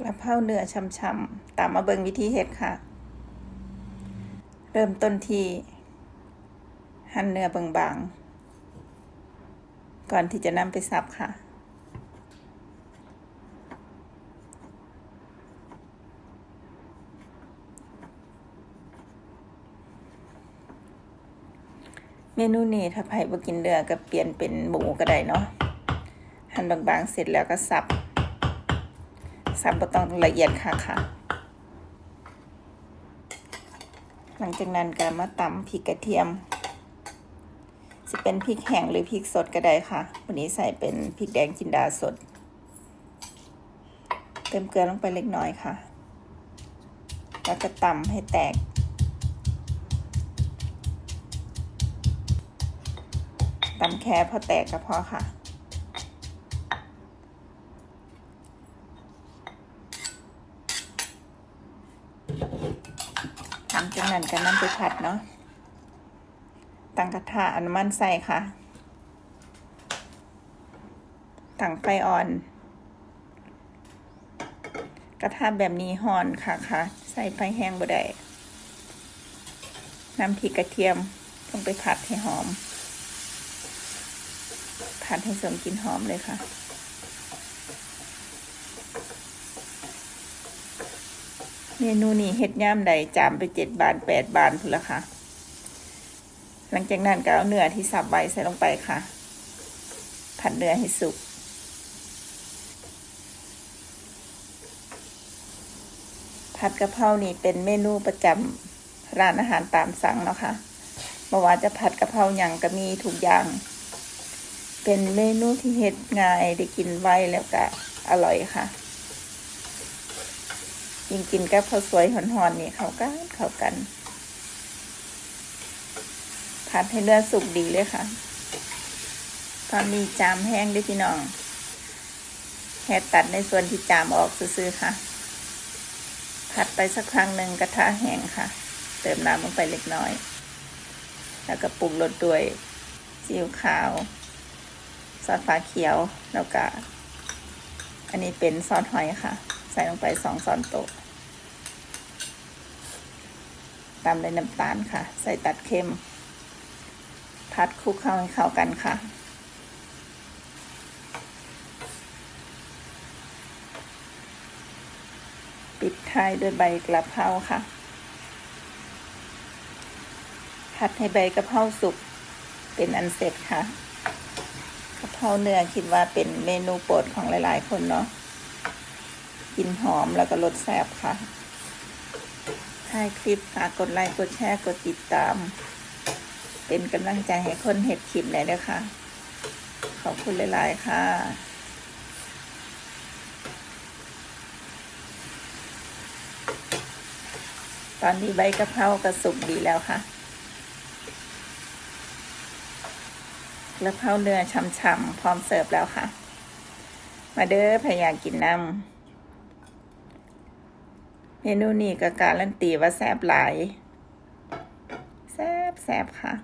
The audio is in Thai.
กระเพราเนื้อช่ำๆตามมาเบิงวิธีเฮ็ดค่ะ เริ่มต้นที่ หั่นเนื้อบางๆ ก่อนที่จะนำไปสับค่ะเมนูนี้ถ้าไผ่บ่กินเนื้อก็เปลี่ยนเป็นหมูก็ได้เนาะหั่นบางๆเสร็จแล้วก็สับ สับบต้องละเอียดค่ะค่ะ หลังจากนั้นก็มาตำพริกกระเทียมจะเป็นพริกแห้งหรือพริกสดก็ได้ค่ะ วันนี้ใส่เป็นพริกแดงจินดาสด เติมเกลือลงไปเล็กน้อยค่ะ แล้วก็ตำให้แตก ตำแค่พอแตกก็พอค่ะ จากนั้นก็นำไปผัดเนาะตั้งกระทะอันน้ำมันใส่ค่ะตั้งไฟอ่อน กระทะแบบนี้ห่อนค่ะค่ะ ใส่ไฟแห้งบ่ได้น้ำพริกกระเทียมลงไปผัดให้หอม ผัดให้สมกลิ่นหอมเลยค่ะ เมนูนี้เฮ็ดย่ามใดจามไปเจ็ดบานแปดบานพุ่นละค่ะ หลังจากนั้นก็เอาเนื้อที่สับไวใส่ลงไปค่ะ ผัดเนื้อให้สุก ผัดกะเพรานี่เป็นเมนูประจำร้านอาหารตามสั่งเนาะค่ะบ่ว่าจะผัดกะเพราหยังก็มีทุกอย่าง เป็นเมนูที่เฮ็ดง่ายได้กินไวแล้วก็อร่อยค่ะ ยิ่งกินกับข้าวสวยหอนๆนี่เข้ากันเข้ากัน ผัดให้เนื้อสุกดีเลยค่ะตอนนี้จามแห้งด้วยพี่น้องแค่ตัดในส่วนที่จามออกซื้อๆค่ะ ผัดไปสักครั้งหนึ่งกระทะแห้งค่ะ เติมน้ำลงไปเล็กน้อย แล้วก็ปรุงรสด้วยซีอิ๊วขาว ซอสฟ้าเขียวแล้วก็อันนี้เป็นซอสหอยค่ะ ส่ลงไปสองช้อนโต๊ะตามด้วยน้ำตาลค่ะ ใส่ตัดเค็ม พัดคลุกเข้าให้เข้ากันค่ะ ปิดท้ายด้วยใบกระเพราค่ะ ผัดให้ใบกระเพราสุกเป็นอันเสร็จค่ะกระเพราเนื้อคิดว่าเป็นเมนูโปรดของหลาย ๆ คนเนาะ กลิ่นหอมแล้วก็รสแซ่บค่ะถ่ายคลิปฝากกดไลค์กดแชร์กดติดตาม เป็นกำลังใจให้คนเห็ดคลิปเลยนะคะ ขอบคุณหลาย ๆ ค่ะตอนนี้ใบกะเพรากระสุกดีแล้วค่ะกระเพราเนื้อช่ำๆพร้อมเสิร์ฟแล้วค่ะ มาเด้อพยายามกินน้ำ นูนี้ก็การันตีว่าแซ่บหลาย แซ่บแซ่บค่ะ